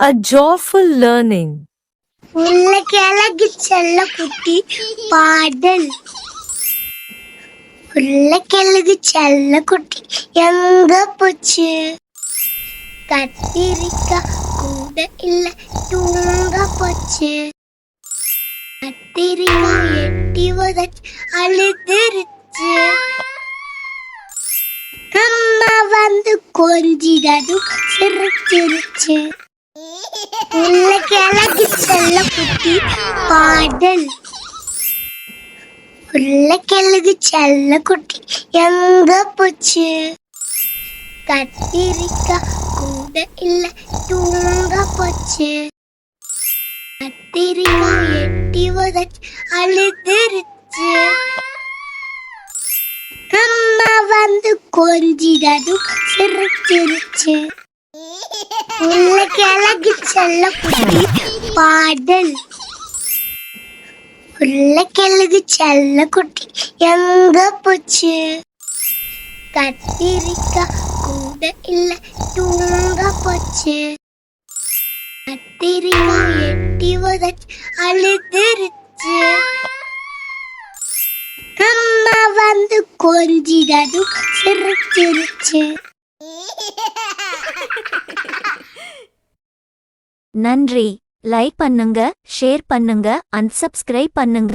A joyful learning. உருளைக்கிழங்கு செல்ல குட்டி பாடல். உருளைக்கிழங்கு செல்ல குட்டி எங்க போச்சு? கத்திரிக்காய் கூட இல்ல தூங்க போச்சு. கத்திரிக்காய் எட்டி உதச்சு அழுதுருச்சு. அம்மா வந்து கொஞ்சிடதும் சிரிச்சிருச்சு. உருளைக்கிழங்கு செல்ல குட்டி பாடல் உருளைக்கிழங்கு செல்ல குட்டி எங்க போச்சு? கத்திரிக்காய் கூட இல்ல தூங்க போச்சு. கத்திரிக்காய் எட்டி உதச்சு அழுதுருச்சு. அம்மா வந்து கொஞ்சிடதும் சிரிச்சிருச்சு. உருளைக்கிழங்கு செல்ல குட்டி பாடல் உருளைக்கிழங்கு செல்ல குட்டி எங்க போச்சு கத்திரிக்காய் கூட இல்ல தூங்க போச்சு கத்திரிக்காய் எட்டி உதச்சு அழுதுருச்சு அம்மா வந்து கொஞ்சிடதும் சிரிச்சிருச்சு நன்றி. லைக் பண்ணுங்க ஷேர் பண்ணுங்க அன்சப்ஸ்கிரைப் பண்ணுங்க.